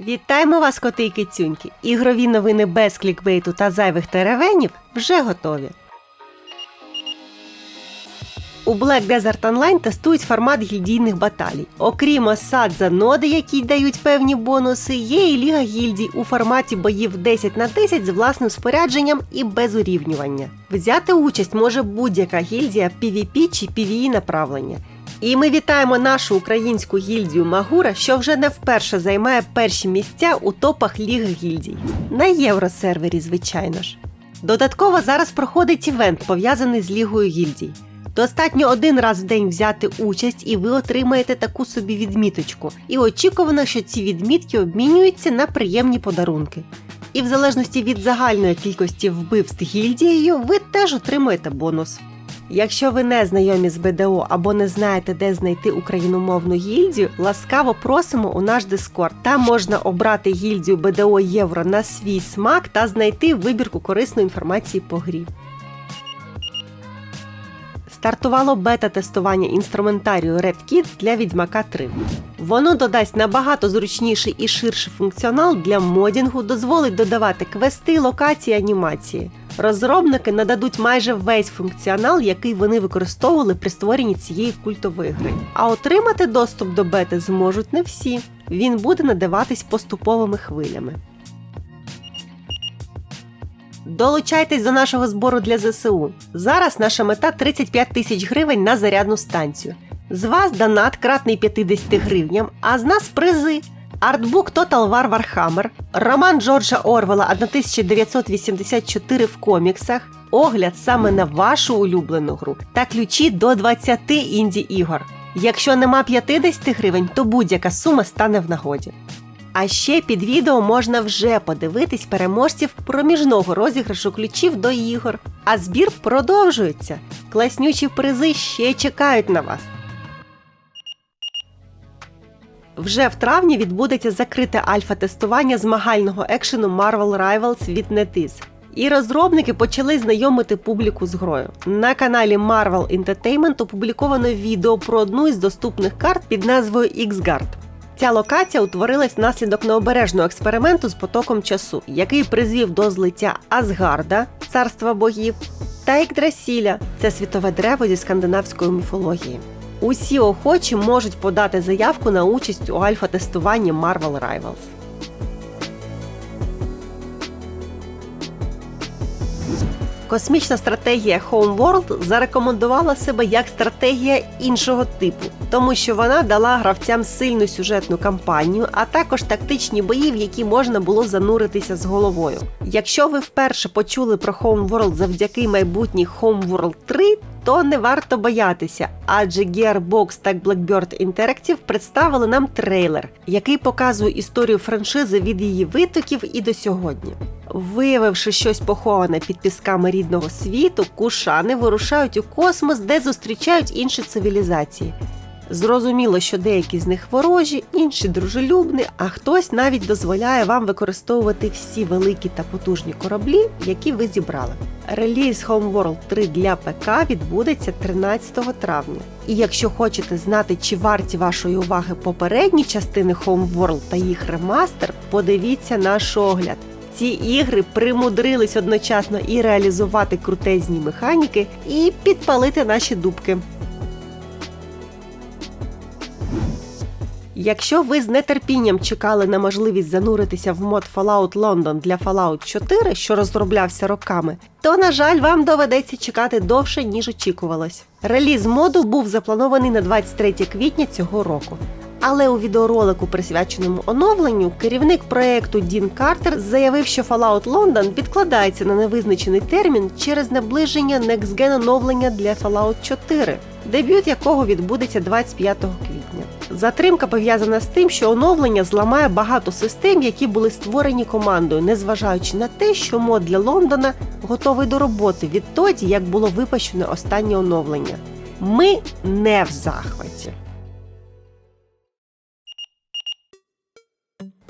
Вітаємо вас, коти і кицюньки! Ігрові новини без клікбейту та зайвих теревенів вже готові. У Black Desert Online тестують формат гільдійних баталій. Окрім осад за ноди, які дають певні бонуси, є і ліга гільдій у форматі боїв 10 на 10 з власним спорядженням і без урівнювання. Взяти участь може будь-яка гільдія PvP чи PvE направлення. І ми вітаємо нашу українську гільдію Магура, що вже не вперше займає перші місця у топах ліги гільдій. На євросервері, звичайно ж. Додатково зараз проходить івент, пов'язаний з лігою гільдій. Достатньо один раз в день взяти участь, і ви отримаєте таку собі відміточку. І очікувано, що ці відмітки обмінюються на приємні подарунки. І в залежності від загальної кількості вбивств гільдією, ви теж отримуєте бонус. Якщо ви не знайомі з БДО або не знаєте, де знайти україномовну гільдію, ласкаво просимо у наш Дискорд. Там можна обрати гільдію БДО Євро на свій смак та знайти вибірку корисної інформації по грі. Стартувало бета-тестування інструментарію Red Kit для Відьмака 3. Воно додасть набагато зручніший і ширший функціонал для модінгу, дозволить додавати квести, локації, анімації. Розробники нададуть майже весь функціонал, який вони використовували при створенні цієї культової гри. А отримати доступ до бети зможуть не всі. Він буде надаватись поступовими хвилями. Долучайтесь до нашого збору для ЗСУ. Зараз наша мета 35 тисяч гривень на зарядну станцію. З вас донат кратний 50 гривням, а з нас призи. Артбук Total War Warhammer, роман Джорджа Орвела 1984 в коміксах, огляд саме на вашу улюблену гру та ключі до 20 інді ігор. Якщо нема 50 гривень, то будь-яка сума стане в нагоді. А ще під відео можна вже подивитись переможців проміжного розіграшу ключів до ігор. А збір продовжується. Класнючі призи ще чекають на вас. Вже в травні відбудеться закрите альфа-тестування змагального екшену Marvel Rivals від NetEase. І розробники почали знайомити публіку з грою. На каналі Marvel Entertainment опубліковано відео про одну із доступних карт під назвою X-Guard. Ця локація утворилась внаслідок необережного експерименту з потоком часу, який призвів до злиття Асгарда, царства богів, та Ікдрасіля це світове дерево зі скандинавської міфології. Усі охочі можуть подати заявку на участь у альфа-тестуванні Marvel Rivals. Космічна стратегія Homeworld зарекомендувала себе як стратегія іншого типу, тому що вона дала гравцям сильну сюжетну кампанію, а також тактичні бої, в які можна було зануритися з головою. Якщо ви вперше почули про Homeworld завдяки майбутній Homeworld 3, то не варто боятися, адже Gearbox та Blackbird Interactive представили нам трейлер, який показує історію франшизи від її витоків і до сьогодні. Виявивши щось поховане під пісками рідного світу, кушани вирушають у космос, де зустрічають інші цивілізації. Зрозуміло, що деякі з них ворожі, інші дружелюбні, а хтось навіть дозволяє вам використовувати всі великі та потужні кораблі, які ви зібрали. Реліз Homeworld 3 для ПК відбудеться 13 травня. І якщо хочете знати, чи варті вашої уваги попередні частини Homeworld та їх ремастер, подивіться наш огляд. Ці ігри примудрились одночасно і реалізувати крутезні механіки, і підпалити наші дубки. Якщо ви з нетерпінням чекали на можливість зануритися в мод Fallout London для Fallout 4, що розроблявся роками, то, на жаль, вам доведеться чекати довше, ніж очікувалось. Реліз моду був запланований на 23 квітня цього року. Але у відеоролику, присвяченому оновленню, керівник проекту Дін Картер заявив, що Fallout London відкладається на невизначений термін через наближення Next Gen оновлення для Fallout 4, дебют якого відбудеться 25 квітня. Затримка пов'язана з тим, що оновлення зламає багато систем, які були створені командою, незважаючи на те, що мод для Лондона готовий до роботи відтоді, як було випущено останнє оновлення. Ми не в захваті.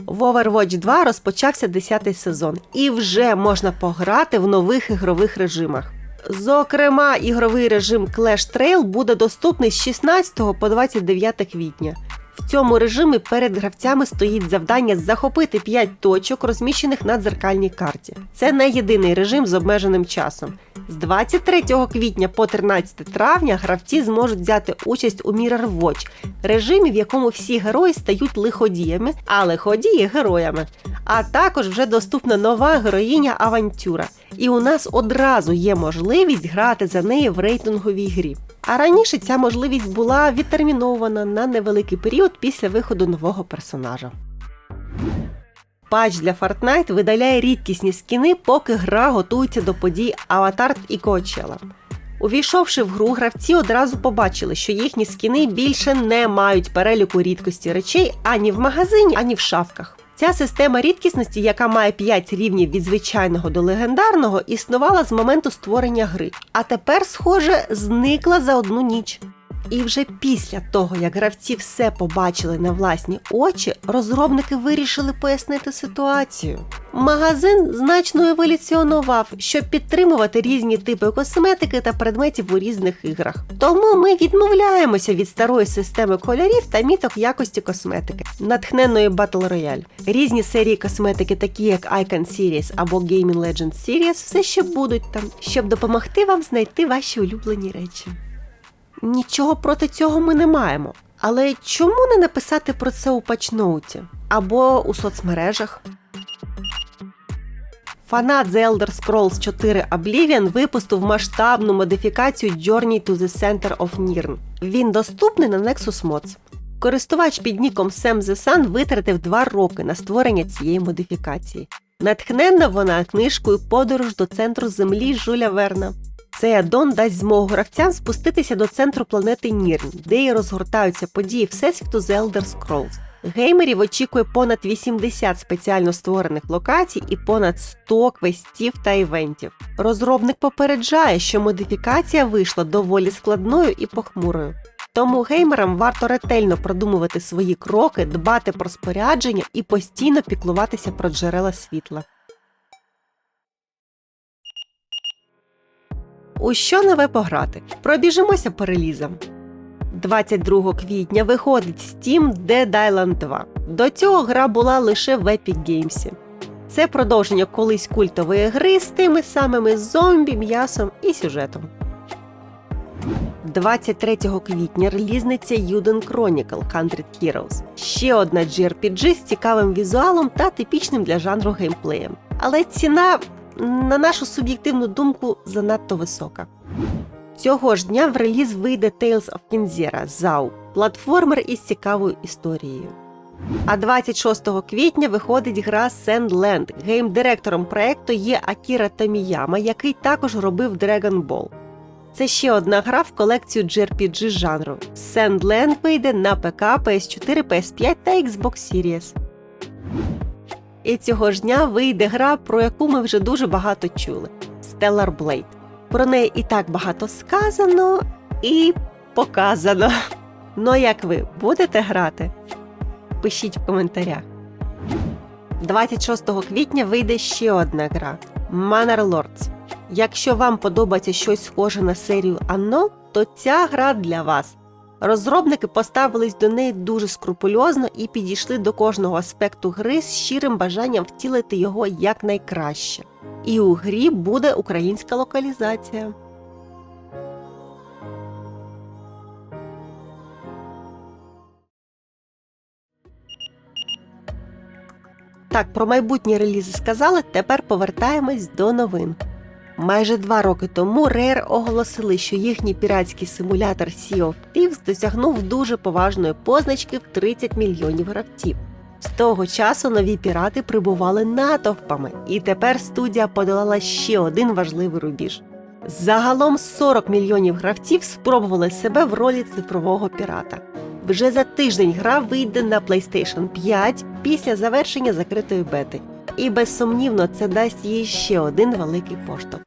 В Overwatch 2 розпочався 10-й сезон, і вже можна пограти в нових ігрових режимах. Зокрема, ігровий режим Clash Trail буде доступний з 16 по 29 квітня. В цьому режимі перед гравцями стоїть завдання захопити 5 точок, розміщених на дзеркальній карті. Це не єдиний режим з обмеженим часом. З 23 квітня по 13 травня гравці зможуть взяти участь у Mirror Watch, режимі, в якому всі герої стають лиходіями, а лиходії героями. А також вже доступна нова героїня Авантюра. І у нас одразу є можливість грати за неї в рейтинговій грі. А раніше ця можливість була відтермінована на невеликий період після виходу нового персонажа. Патч для Fortnite видаляє рідкісні скіни, поки гра готується до подій Аватар і Coachella. Увійшовши в гру, гравці одразу побачили, що їхні скіни більше не мають переліку рідкості речей ані в магазині, ані в шафках. Ця система рідкісності, яка має 5 рівнів від звичайного до легендарного, існувала з моменту створення гри, а тепер, схоже, зникла за одну ніч. І вже після того, як гравці все побачили на власні очі, розробники вирішили пояснити ситуацію. Магазин значно еволюціонував, щоб підтримувати різні типи косметики та предметів у різних іграх. Тому ми відмовляємося від старої системи кольорів та міток якості косметики, натхненної Battle Royale. Різні серії косметики, такі як Icon Series або Gaming Legends Series, все ще будуть там, щоб допомогти вам знайти ваші улюблені речі. Нічого проти цього ми не маємо. Але чому не написати про це у патчноуті або у соцмережах? Фанат The Elder Scrolls 4 Oblivion випустив масштабну модифікацію Journey to the Center of Nirn. Він доступний на Nexus Mods. Користувач під ніком Sam the Sun витратив 2 роки на створення цієї модифікації. Натхненна вона книжкою Подорож до центру Землі Жуля Верна. Цей аддон дасть змогу гравцям спуститися до центру планети Нірн, де і розгортаються події Всесвіту The Elder Scrolls. Геймерів очікує понад 80 спеціально створених локацій і понад 100 квестів та івентів. Розробник попереджає, що модифікація вийшла доволі складною і похмурою. Тому геймерам варто ретельно продумувати свої кроки, дбати про спорядження і постійно піклуватися про джерела світла. У що нове пограти? Пробіжимося по релізам. 22 квітня виходить Steam Dead Island 2. До цього гра була лише в Epic Games. Це продовження колись культової гри з тими самими зомбі, м'ясом і сюжетом. 23 квітня релізниця Juden Chronicle Hundred Heroes. Ще одна JRPG з цікавим візуалом та типічним для жанру геймплеєм. Але ціна, на нашу суб'єктивну думку, занадто висока. Цього ж дня в реліз вийде Tales of Kinzera ZAU – платформер із цікавою історією. А 26 квітня виходить гра Sandland. Гейм-директором проекту є Акіра Томіяма, який також робив Dragon Ball. Це ще одна гра в колекцію JRPG жанру. Sandland вийде на ПК, PS4, PS5 та Xbox Series. І цього ж дня вийде гра, про яку ми вже дуже багато чули Stellar Blade. Про неї і так багато сказано і показано. Ну як ви будете грати? Пишіть в коментарях. 26 квітня вийде ще одна гра Manor Lords. Якщо вам подобається щось схоже на серію Anno, то ця гра для вас. Розробники поставились до неї дуже скрупульозно і підійшли до кожного аспекту гри з щирим бажанням втілити його якнайкраще. І у грі буде українська локалізація. Так, про майбутні релізи сказали, тепер повертаємось до новин. Майже два роки тому Rare оголосили, що їхній піратський симулятор Sea of Thieves досягнув дуже поважної позначки в 30 мільйонів гравців. З того часу нові пірати прибували натовпами, і тепер студія подолала ще один важливий рубіж. Загалом 40 мільйонів гравців спробували себе в ролі цифрового пірата. Вже за тиждень гра вийде на PlayStation 5 після завершення закритої бети. І безсумнівно це дасть їй ще один великий поштовх.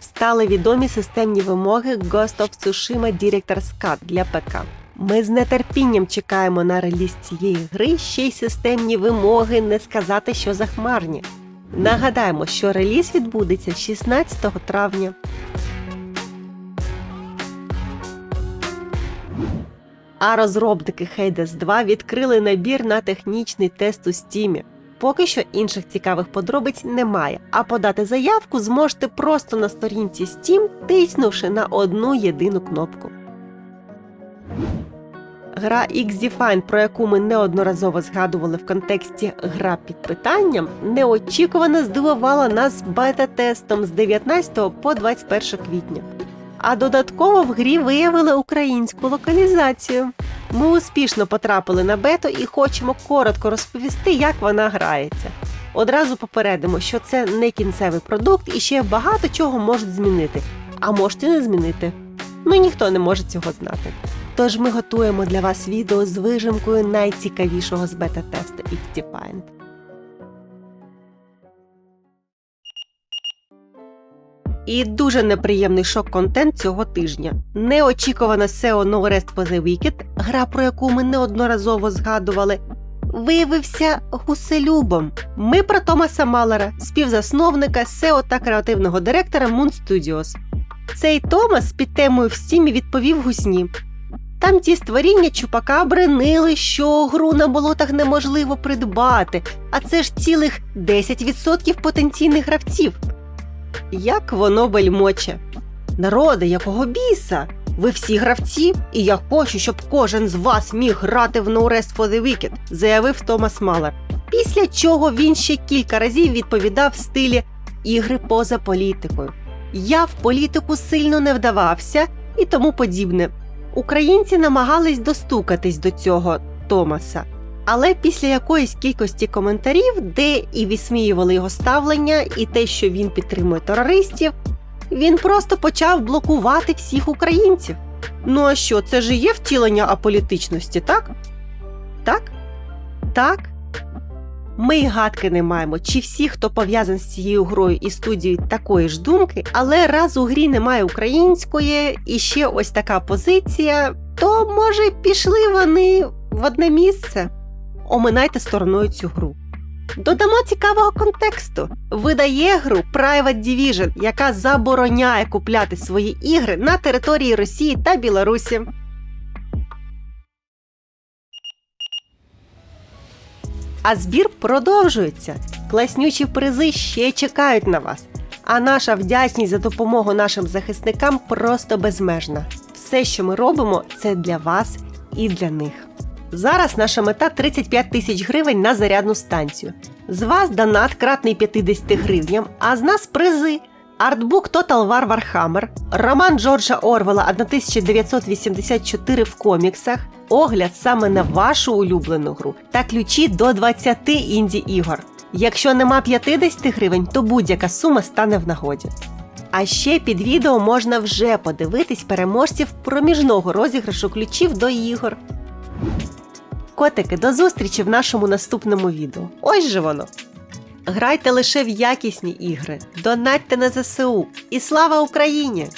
Стали відомі системні вимоги Ghost of Tsushima Director's Cut для ПК. Ми з нетерпінням чекаємо на реліз цієї гри, ще й системні вимоги не сказати, що захмарні. Нагадаємо, що реліз відбудеться 16 травня. А розробники Hades 2 відкрили набір на технічний тест у Стімі. Поки що інших цікавих подробиць немає, а подати заявку зможете просто на сторінці Steam, тиснувши на одну єдину кнопку. Гра X-Define, про яку ми неодноразово згадували в контексті гра під питанням, неочікувано здивувала нас бета-тестом з 19 по 21 квітня. А додатково в грі виявили українську локалізацію. Ми успішно потрапили на бету і хочемо коротко розповісти, як вона грається. Одразу попередимо, що це не кінцевий продукт і ще багато чого можуть змінити, а можуть і не змінити. Ну ніхто не може цього знати. Тож ми готуємо для вас відео з вижимкою найцікавішого з бета-тесту X-Defined. І дуже неприємний шок-контент цього тижня. Неочікувано SEO No Rest for the Wicked, гра, про яку ми неодноразово згадували, виявився гуселюбом. Ми про Томаса Малера, співзасновника, SEO та креативного директора Moon Studios. Цей Томас під темою в стімі відповів гусні. Там ті створіння чупакабри нили, що гру на болотах неможливо придбати, а це ж цілих 10% потенційних гравців. Як воно бельмоче. Народи, якого біса? Ви всі гравці, і я хочу, щоб кожен з вас міг грати в No Rest for the Wicked, заявив Томас Малер. Після чого він ще кілька разів відповідав в стилі ігри поза політикою. Я в політику сильно не вдавався і тому подібне. Українці намагались достукатись до цього Томаса, але після якоїсь кількості коментарів, де і висміювали його ставлення, і те, що він підтримує терористів, він просто почав блокувати всіх українців. Ну а що, це ж є втілення аполітичності, так? Так? Так? Ми й гадки не маємо, чи всі, хто пов'язаний з цією грою і студією такої ж думки, але раз у грі немає української і ще ось така позиція, то може пішли вони в одне місце. Оминайте стороною цю гру. Додамо цікавого контексту. Видає гру Private Division, яка забороняє купляти свої ігри на території Росії та Білорусі. А збір продовжується. Класнючі призи ще чекають на вас. А наша вдячність за допомогу нашим захисникам просто безмежна. Все, що ми робимо, це для вас і для них. Зараз наша мета 35 тисяч гривень на зарядну станцію. З вас донат кратний 50 гривням, а з нас призи. Артбук Total War Warhammer, роман Джорджа Орвела 1984 в коміксах, огляд саме на вашу улюблену гру та ключі до 20 інді ігор. Якщо нема 50 гривень, то будь-яка сума стане в нагоді. А ще під відео можна вже подивитись переможців проміжного розіграшу ключів до ігор. Котики, до зустрічі в нашому наступному відео. Ось же воно! Грайте лише в якісні ігри, донатьте на ЗСУ і слава Україні!